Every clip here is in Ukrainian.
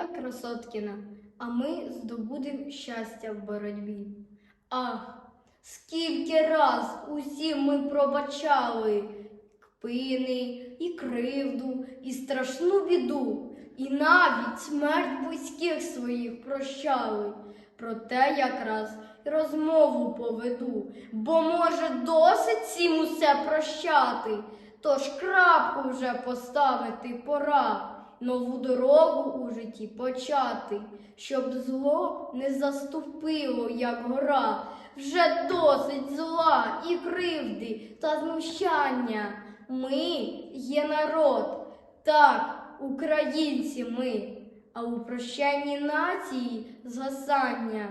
Росія Красоткіна, а ми здобудем щастя в боротьбі. Ах, скільки раз усі ми пробачали кпини і кривду, і страшну біду, і навіть смерть близьких своїх прощали. Проте якраз розмову поведу, бо може досить всім усе прощати. Тож крапку вже поставити пора, нову дорогу у житті почати, щоб зло не заступило, як гора, вже досить зла і кривди та знущання. Ми є народ, так, українці ми, а у прощенні нації згасання.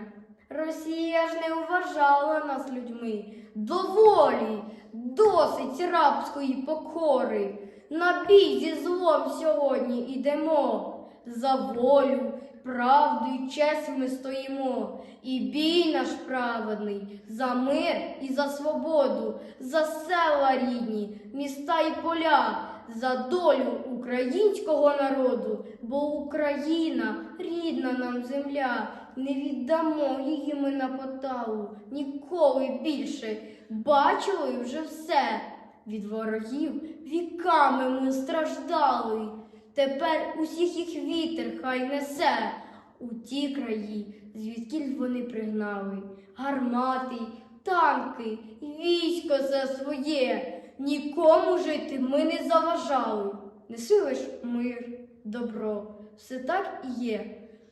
Росія ж не вважала нас людьми. Доволі, досить рабської покори. На бій зі злом сьогодні ідемо. За волю, правду і честь ми стоїмо. І бій наш праведний за мир і за свободу, за села рідні, міста і поля, за долю українського народу, бо Україна рідна нам земля. Не віддамо її ми на поталу ніколи більше. Бачили вже все. Від ворогів віками ми страждали. Тепер усіх їх вітер хай несе у ті краї, звідкіль вони пригнали. Гармати, танки, військо за своє. Нікому жити ми не заважали. Неси лиш мир, добро, все так і є.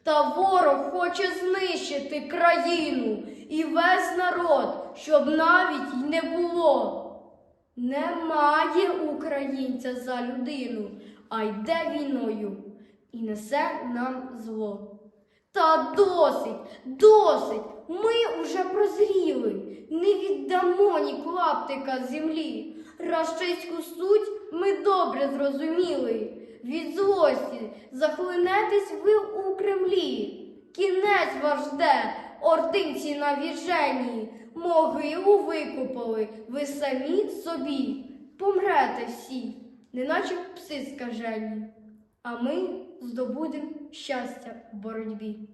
Та ворог хоче знищити країну і весь народ, щоб навіть й не було. Немає українця за людину, а йде війною і несе нам зло. Та досить, досить, ми уже прозріли, не віддамо ні клаптика землі. Рашистську суть ми добре зрозуміли. Від злості захлинетесь ви у Кремлі. Кінець ваш жде, ординці на віжені, могилу викопали ви самі собі. Помрете всі, неначе пси скажені, а ми здобудемо щастя в боротьбі.